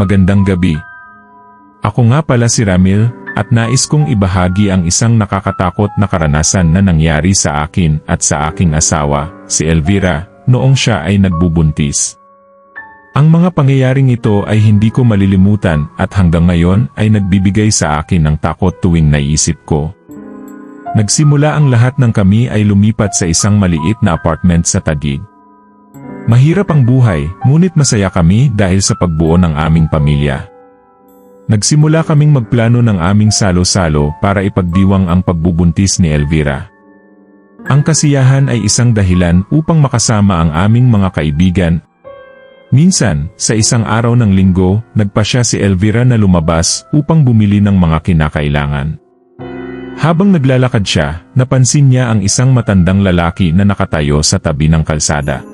Magandang gabi. Ako nga pala si Ramil, at nais kong ibahagi ang isang nakakatakot na karanasan na nangyari sa akin at sa aking asawa, si Elvira, noong siya ay nagbubuntis. Ang mga pangyayaring ito ay hindi ko malilimutan at hanggang ngayon ay nagbibigay sa akin ng takot tuwing naisip ko. Nagsimula ang lahat ng kami ay lumipat sa isang maliit na apartment sa Taguig. Mahirap ang buhay, ngunit masaya kami dahil sa pagbuo ng aming pamilya. Nagsimula kaming magplano ng aming salo-salo para ipagdiwang ang pagbubuntis ni Elvira. Ang kasiyahan ay isang dahilan upang makasama ang aming mga kaibigan. Minsan, sa isang araw ng linggo, nagpa siya si Elvira na lumabas upang bumili ng mga kinakailangan. Habang naglalakad siya, napansin niya ang isang matandang lalaki na nakatayo sa tabi ng kalsada.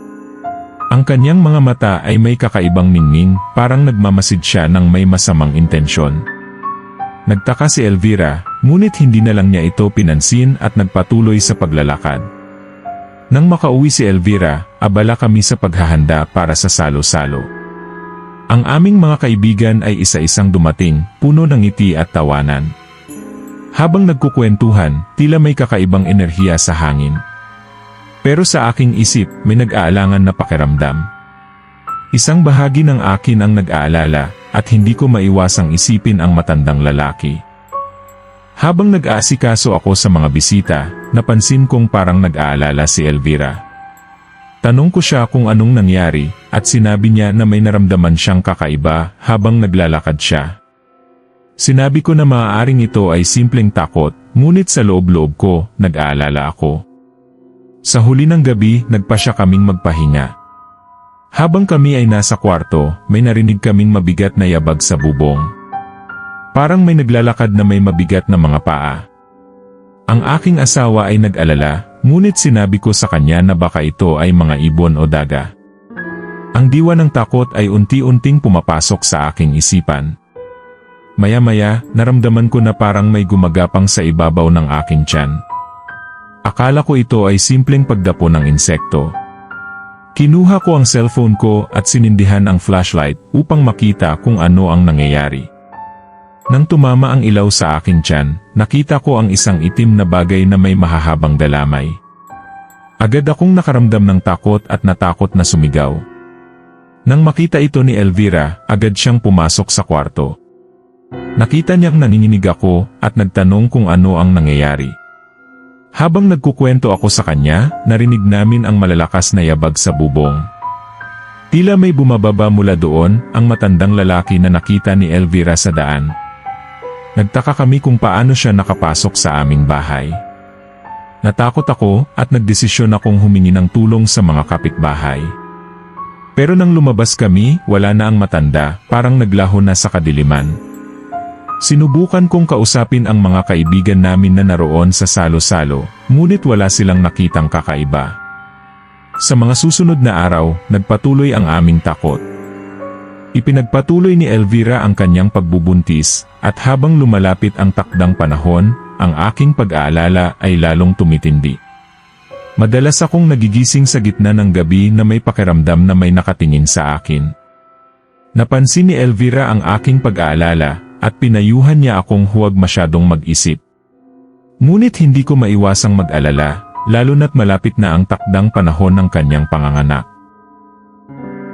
Ang kanyang mga mata ay may kakaibang ningning, parang nagmamasid siya ng may masamang intensyon. Nagtaka si Elvira, ngunit hindi na lang niya ito pinansin at nagpatuloy sa paglalakad. Nang makauwi si Elvira, abala kami sa paghahanda para sa salo-salo. Ang aming mga kaibigan ay isa-isang dumating, puno ng ngiti at tawanan. Habang nagkukwentuhan, tila may kakaibang enerhiya sa hangin. Pero sa aking isip, may nag-aalangan na pakiramdam. Isang bahagi ng akin ang nag-aalala, at hindi ko maiwasang isipin ang matandang lalaki. Habang nag-aasikaso ako sa mga bisita, napansin kong parang nag-aalala si Elvira. Tanong ko siya kung anong nangyari, at sinabi niya na may naramdaman siyang kakaiba habang naglalakad siya. Sinabi ko na maaaring ito ay simpleng takot, ngunit sa loob-loob ko, nag-aalala ako. Sa huli ng gabi, nagpa siya kaming magpahinga. Habang kami ay nasa kwarto, may narinig kaming mabigat na yabag sa bubong. Parang may naglalakad na may mabigat na mga paa. Ang aking asawa ay nag-alala, ngunit sinabi ko sa kanya na baka ito ay mga ibon o daga. Ang diwa ng takot ay unti-unting pumapasok sa aking isipan. Maya-maya, naramdaman ko na parang may gumagapang sa ibabaw ng aking tiyan. Akala ko ito ay simpleng pagdapo ng insekto. Kinuha ko ang cellphone ko at sinindihan ang flashlight upang makita kung ano ang nangyayari. Nang tumama ang ilaw sa aking tiyan, nakita ko ang isang itim na bagay na may mahahabang dalamay. Agad akong nakaramdam ng takot at natakot na sumigaw. Nang makita ito ni Elvira, agad siyang pumasok sa kwarto. Nakita niyang nanininig ako at nagtanong kung ano ang nangyayari. Habang nagkukwento ako sa kanya, narinig namin ang malalakas na yabag sa bubong. Tila may bumababa mula doon, ang matandang lalaki na nakita ni Elvira sa daan. Nagtaka kami kung paano siya nakapasok sa aming bahay. Natakot ako at nagdesisyon akong humingi ng tulong sa mga kapitbahay. Pero nang lumabas kami, wala na ang matanda, parang naglaho na sa kadiliman. Sinubukan kong kausapin ang mga kaibigan namin na naroon sa salo-salo, ngunit wala silang nakitang kakaiba. Sa mga susunod na araw, nagpatuloy ang aming takot. Ipinagpatuloy ni Elvira ang kanyang pagbubuntis, at habang lumalapit ang takdang panahon, ang aking pag-aalala ay lalong tumitindi. Madalas akong nagigising sa gitna ng gabi na may pakiramdam na may nakatingin sa akin. Napansin ni Elvira ang aking pag-aalala, at pinayuhan niya akong huwag masyadong mag-isip. Ngunit hindi ko maiwasang mag-alala, lalo na't malapit na ang takdang panahon ng kanyang panganganak.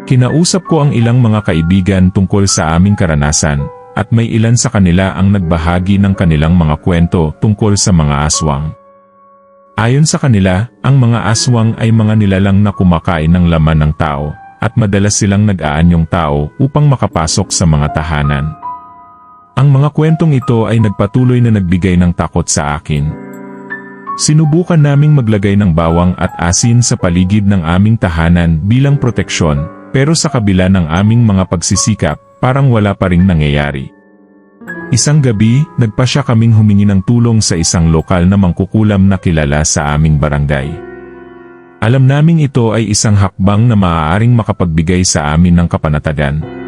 Kinausap ko ang ilang mga kaibigan tungkol sa aming karanasan, at may ilan sa kanila ang nagbahagi ng kanilang mga kwento tungkol sa mga aswang. Ayon sa kanila, ang mga aswang ay mga nilalang na kumakain ng laman ng tao, at madalas silang nag-aanyong tao upang makapasok sa mga tahanan. Ang mga kwentong ito ay nagpatuloy na nagbigay ng takot sa akin. Sinubukan naming maglagay ng bawang at asin sa paligid ng aming tahanan bilang proteksyon, pero sa kabila ng aming mga pagsisikap, parang wala pa ring nangyayari. Isang gabi, nagpa siya kaming humingi ng tulong sa isang lokal na mangkukulam na kilala sa aming barangay. Alam naming ito ay isang hakbang na maaaring makapagbigay sa amin ng kapanatagan.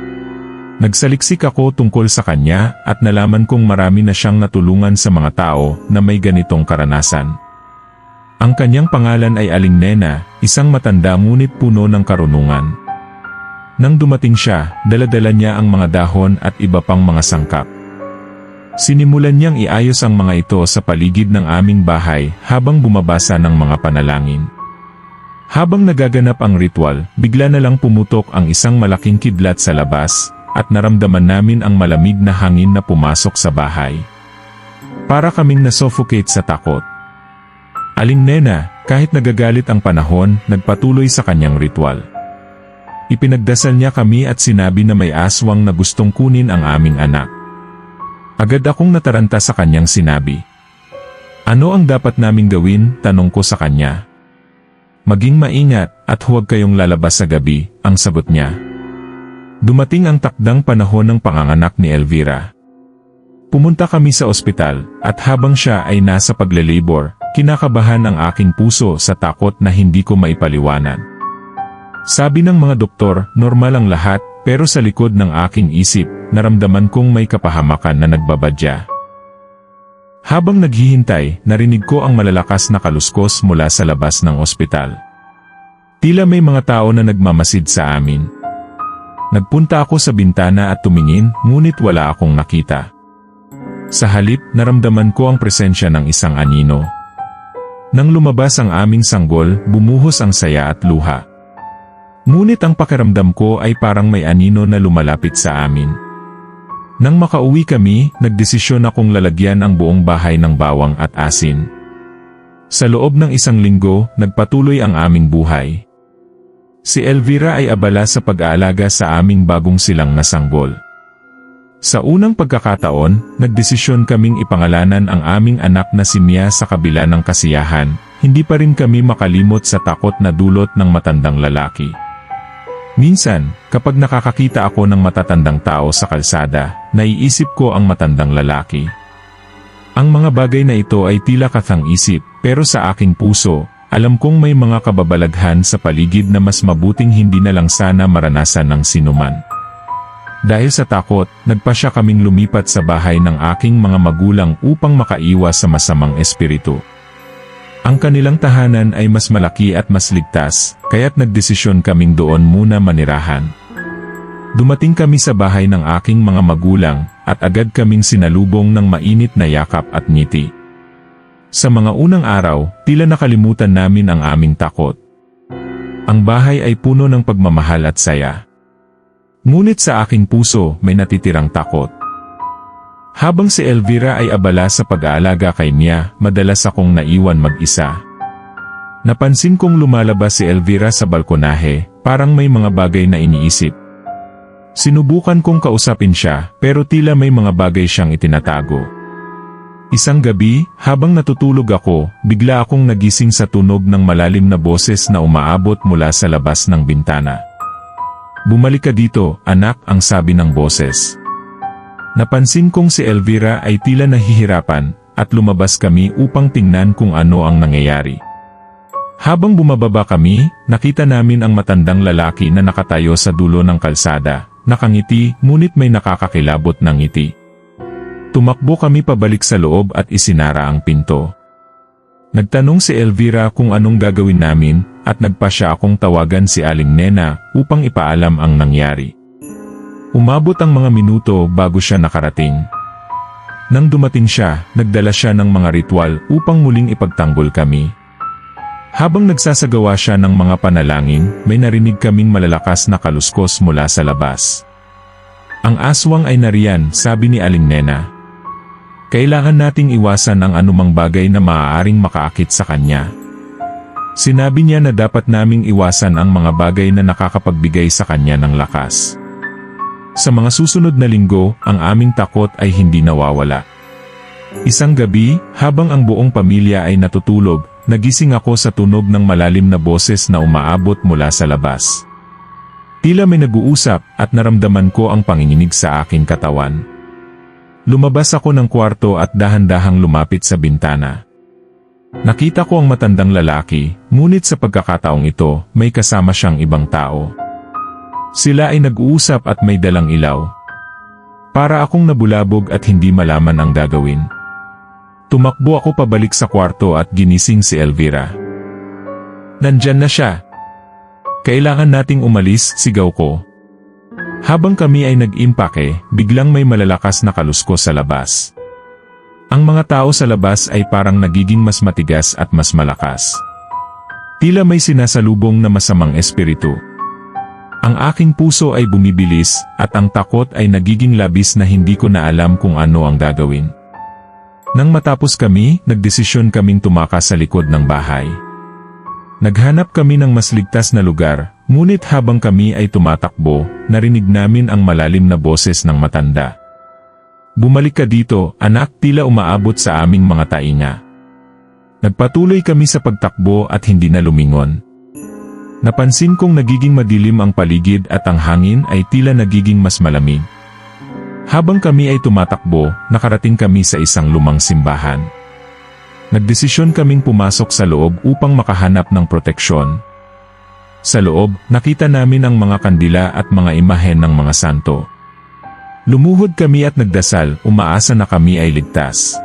Nagsaliksik ako tungkol sa kanya at nalaman kong marami na siyang natulungan sa mga tao na may ganitong karanasan. Ang kanyang pangalan ay Aling Nena, isang matanda ngunit puno ng karunungan. Nang dumating siya, daladala niya ang mga dahon at iba pang mga sangkap. Sinimulan niyang iayos ang mga ito sa paligid ng aming bahay habang bumabasa ng mga panalangin. Habang nagaganap ang ritual, bigla na lang pumutok ang isang malaking kidlat sa labas, at naramdaman namin ang malamig na hangin na pumasok sa bahay. Para kaming nasuffocate sa takot. Aling Nena, kahit nagagalit ang panahon, nagpatuloy sa kanyang ritual. Ipinagdasal niya kami at sinabi na may aswang na gustong kunin ang aming anak. Agad akong nataranta sa kanyang sinabi. Ano ang dapat naming gawin? Tanong ko sa kanya. Maging maingat at huwag kayong lalabas sa gabi, ang sagot niya. Dumating ang takdang panahon ng panganganak ni Elvira. Pumunta kami sa ospital, at habang siya ay nasa pagle-labor, kinakabahan ang aking puso sa takot na hindi ko maipaliwanag. Sabi ng mga doktor, normal ang lahat, pero sa likod ng aking isip, naramdaman kong may kapahamakan na nagbabadya. Habang naghihintay, narinig ko ang malalakas na kaluskos mula sa labas ng ospital. Tila may mga tao na nagmamasid sa amin. Nagpunta ako sa bintana at tumingin, ngunit wala akong nakita. Sa halip, naramdaman ko ang presensya ng isang anino. Nang lumabas ang aming sanggol, bumuhos ang saya at luha. Ngunit ang pakiramdam ko ay parang may anino na lumalapit sa amin. Nang makauwi kami, nagdesisyon akong lalagyan ang buong bahay ng bawang at asin. Sa loob ng isang linggo, nagpatuloy ang aming buhay. Si Elvira ay abala sa pag-aalaga sa aming bagong silang nasanggol. Sa unang pagkakataon, nagdesisyon kaming ipangalanan ang aming anak na si Mia sa kabila ng kasiyahan, hindi pa rin kami makalimot sa takot na dulot ng matandang lalaki. Minsan, kapag nakakakita ako ng matatandang tao sa kalsada, naiisip ko ang matandang lalaki. Ang mga bagay na ito ay tila kathang isip, pero sa aking puso, alam kong may mga kababalaghan sa paligid na mas mabuting hindi na lang sana maranasan ng sinuman. Dahil sa takot, nagpasya kaming lumipat sa bahay ng aking mga magulang upang makaiwas sa masamang espiritu. Ang kanilang tahanan ay mas malaki at mas ligtas, kaya't nagdesisyon kaming doon muna manirahan. Dumating kami sa bahay ng aking mga magulang, at agad kaming sinalubong ng mainit na yakap at ngiti. Sa mga unang araw, tila nakalimutan namin ang aming takot. Ang bahay ay puno ng pagmamahal at saya. Ngunit sa aking puso, may natitirang takot. Habang si Elvira ay abala sa pag-aalaga kay Mia, madalas akong naiwan mag-isa. Napansin kong lumalabas si Elvira sa balkonahe, parang may mga bagay na iniisip. Sinubukan kong kausapin siya, pero tila may mga bagay siyang itinatago. Isang gabi, habang natutulog ako, bigla akong nagising sa tunog ng malalim na boses na umaabot mula sa labas ng bintana. Bumalik ka dito, anak, ang sabi ng boses. Napansin kong si Elvira ay tila nahihirapan, at lumabas kami upang tingnan kung ano ang nangyayari. Habang bumababa kami, nakita namin ang matandang lalaki na nakatayo sa dulo ng kalsada, nakangiti ngunit may nakakakilabot ng ngiti. Tumakbo kami pabalik sa loob at isinara ang pinto. Nagtanong si Elvira kung anong gagawin namin, at nagpa siya akong tawagan si Aling Nena upang ipaalam ang nangyari. Umabot ang mga minuto bago siya nakarating. Nang dumating siya, nagdala siya ng mga ritual upang muling ipagtanggol kami. Habang nagsasagawa siya ng mga panalangin, may narinig kaming malalakas na kaluskos mula sa labas. Ang aswang ay nariyan, sabi ni Aling Nena. Kailangan nating iwasan ang anumang bagay na maaaring makaakit sa kanya. Sinabi niya na dapat naming iwasan ang mga bagay na nakakapagbigay sa kanya ng lakas. Sa mga susunod na linggo, ang aming takot ay hindi nawawala. Isang gabi, habang ang buong pamilya ay natutulog, nagising ako sa tunog ng malalim na boses na umaabot mula sa labas. Tila may nag-uusap at naramdaman ko ang panginginig sa aking katawan. Lumabas ako ng kwarto at dahan-dahang lumapit sa bintana. Nakita ko ang matandang lalaki, ngunit sa pagkakataong ito, may kasama siyang ibang tao. Sila ay nag-uusap at may dalang ilaw. Para akong nabulabog at hindi malaman ang gagawin. Tumakbo ako pabalik sa kwarto at ginising si Elvira. Nandyan na siya. Kailangan nating umalis, sigaw ko. Habang kami ay nag-impake, biglang may malalakas na kalusko sa labas. Ang mga tao sa labas ay parang nagiging mas matigas at mas malakas. Tila may sinasalubong na masamang espiritu. Ang aking puso ay bumibilis at ang takot ay nagiging labis na hindi ko na alam kung ano ang gagawin. Nang matapos kami, nagdesisyon kaming tumakas sa likod ng bahay. Naghanap kami ng mas ligtas na lugar, ngunit habang kami ay tumatakbo, narinig namin ang malalim na boses ng matanda. Bumalik ka dito, anak, tila umaabot sa aming mga tainga. Nagpatuloy kami sa pagtakbo at hindi na lumingon. Napansin kong nagiging madilim ang paligid at ang hangin ay tila nagiging mas malamig. Habang kami ay tumatakbo, nakarating kami sa isang lumang simbahan. Nagdesisyon kaming pumasok sa loob upang makahanap ng proteksyon. Sa loob, nakita namin ang mga kandila at mga imahen ng mga santo. Lumuhod kami at nagdasal, umaasa na kami ay ligtas.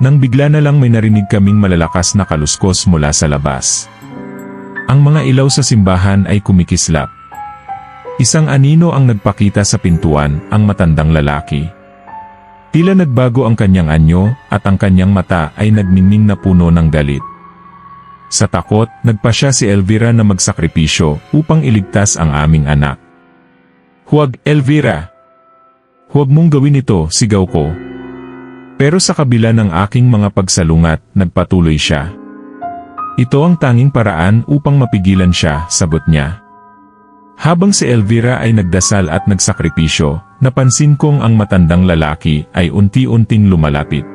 Nang bigla na lang may narinig kaming malalakas na kaluskos mula sa labas. Ang mga ilaw sa simbahan ay kumikislap. Isang anino ang nagpakita sa pintuan, ang matandang lalaki. Tila nagbago ang kanyang anyo, at ang kanyang mata ay nagninning na puno ng galit. Sa takot, nagpa siya si Elvira na magsakripisyo upang iligtas ang aming anak. Huwag, Elvira! Huwag mong gawin ito, sigaw ko. Pero sa kabila ng aking mga pagsalungat, nagpatuloy siya. Ito ang tanging paraan upang mapigilan siya, sagot niya. Habang si Elvira ay nagdasal at nagsakripisyo, napansin kong ang matandang lalaki ay unti-unting lumalapit.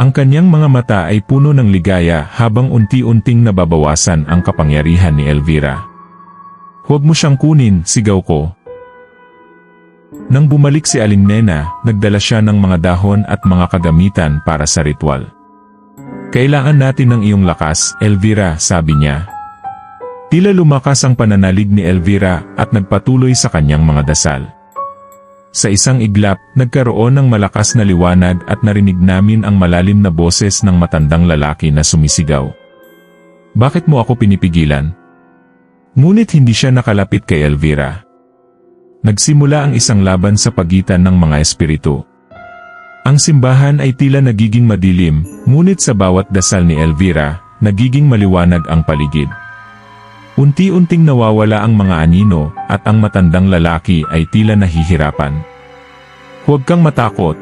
Ang kanyang mga mata ay puno ng ligaya habang unti-unting nababawasan ang kapangyarihan ni Elvira. Huwag mo siyang kunin, sigaw ko. Nang bumalik si Aling Nena, nagdala siya ng mga dahon at mga kagamitan para sa ritual. Kailangan natin ng iyong lakas, Elvira, sabi niya. Tila lumakas ang pananalig ni Elvira at nagpatuloy sa kanyang mga dasal. Sa isang iglap, nagkaroon ng malakas na liwanag at narinig namin ang malalim na boses ng matandang lalaki na sumisigaw. Bakit mo ako pinipigilan? Ngunit hindi siya nakalapit kay Elvira. Nagsimula ang isang laban sa pagitan ng mga espiritu. Ang simbahan ay tila nagiging madilim, ngunit sa bawat dasal ni Elvira, nagiging maliwanag ang paligid. Unti-unting nawawala ang mga anino at ang matandang lalaki ay tila nahihirapan. Huwag kang matakot.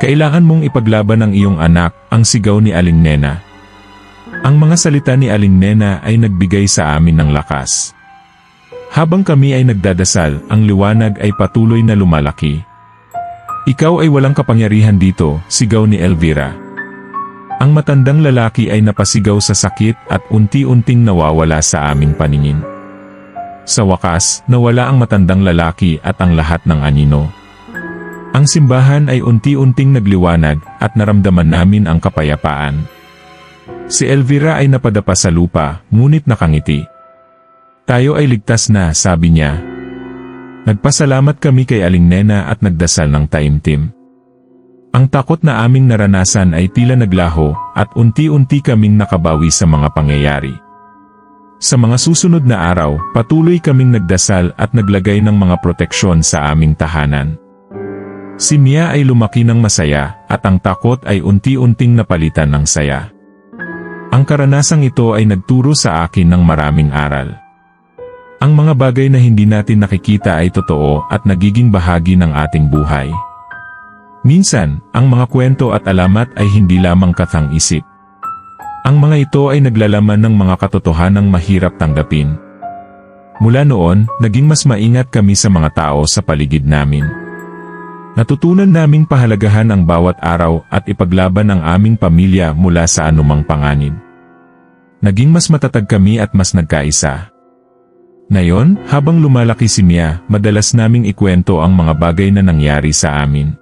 Kailangan mong ipaglaban ang iyong anak, ang sigaw ni Aling Nena. Ang mga salita ni Aling Nena ay nagbigay sa amin ng lakas. Habang kami ay nagdadasal, ang liwanag ay patuloy na lumalaki. Ikaw ay walang kapangyarihan dito, sigaw ni Elvira. Ang matandang lalaki ay napasigaw sa sakit at unti-unting nawawala sa aming paningin. Sa wakas, nawala ang matandang lalaki at ang lahat ng anino. Ang simbahan ay unti-unting nagliwanag at naramdaman namin ang kapayapaan. Si Elvira ay napadapa sa lupa, ngunit nakangiti. Tayo ay ligtas na, sabi niya. Nagpasalamat kami kay Aling Nena at nagdasal ng taimtim. Ang takot na aming naranasan ay tila naglaho at unti-unti kaming nakabawi sa mga pangyayari. Sa mga susunod na araw, patuloy kaming nagdasal at naglagay ng mga proteksyon sa aming tahanan. Si Mia ay lumaki ng masaya at ang takot ay unti-unting napalitan ng saya. Ang karanasang ito ay nagturo sa akin ng maraming aral. Ang mga bagay na hindi natin nakikita ay totoo at nagiging bahagi ng ating buhay. Minsan, ang mga kwento at alamat ay hindi lamang kathang isip. Ang mga ito ay naglalaman ng mga katotohanang mahirap tanggapin. Mula noon, naging mas maingat kami sa mga tao sa paligid namin. Natutunan naming pahalagahan ang bawat araw at ipaglaban ang aming pamilya mula sa anumang panganib. Naging mas matatag kami at mas nagkaisa. Ngayon, habang lumalaki si Mia, madalas naming ikwento ang mga bagay na nangyari sa amin.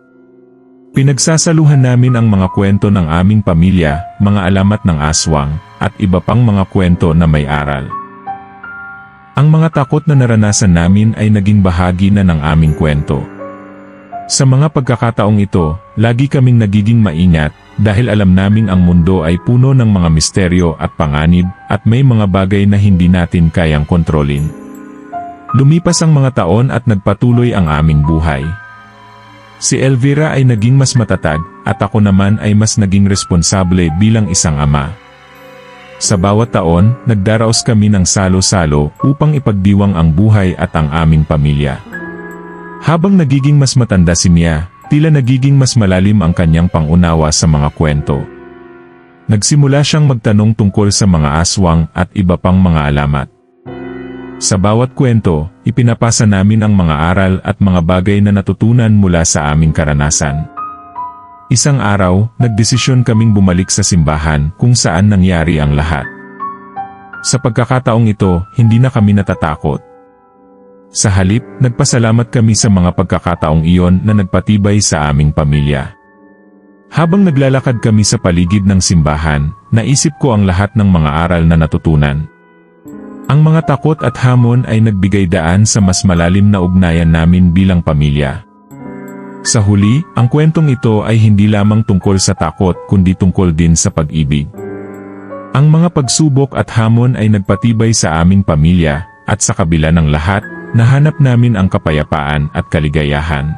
Pinagsasaluhan namin ang mga kwento ng aming pamilya, mga alamat ng aswang, at iba pang mga kwento na may aral. Ang mga takot na naranasan namin ay naging bahagi na ng aming kwento. Sa mga pagkakataong ito, lagi kaming nagiging maingat dahil alam naming ang mundo ay puno ng mga misteryo at panganib at may mga bagay na hindi natin kayang kontrolin. Lumipas ang mga taon at nagpatuloy ang aming buhay. Si Elvira ay naging mas matatag at ako naman ay mas naging responsable bilang isang ama. Sa bawat taon, nagdaraos kami ng salo-salo upang ipagdiwang ang buhay at ang aming pamilya. Habang nagiging mas matanda si Mia, tila nagiging mas malalim ang kanyang pangunawa sa mga kwento. Nagsimula siyang magtanong tungkol sa mga aswang at iba pang mga alamat. Sa bawat kwento, ipinapasa namin ang mga aral at mga bagay na natutunan mula sa aming karanasan. Isang araw, nagdesisyon kaming bumalik sa simbahan kung saan nangyari ang lahat. Sa pagkakataong ito, hindi na kami natatakot. Sa halip, nagpasalamat kami sa mga pagkakataong iyon na nagpatibay sa aming pamilya. Habang naglalakad kami sa paligid ng simbahan, naisip ko ang lahat ng mga aral na natutunan. Ang mga takot at hamon ay nagbigay daan sa mas malalim na ugnayan namin bilang pamilya. Sa huli, ang kwentong ito ay hindi lamang tungkol sa takot kundi tungkol din sa pag-ibig. Ang mga pagsubok at hamon ay nagpatibay sa aming pamilya, at sa kabila ng lahat, nahanap namin ang kapayapaan at kaligayahan.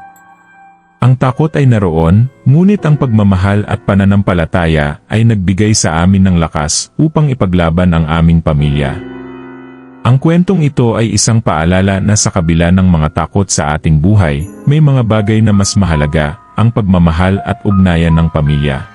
Ang takot ay naroon, ngunit ang pagmamahal at pananampalataya ay nagbigay sa amin ng lakas upang ipaglaban ang aming pamilya. Ang kwentong ito ay isang paalala na sa kabila ng mga takot sa ating buhay, may mga bagay na mas mahalaga, ang pagmamahal at ugnayan ng pamilya.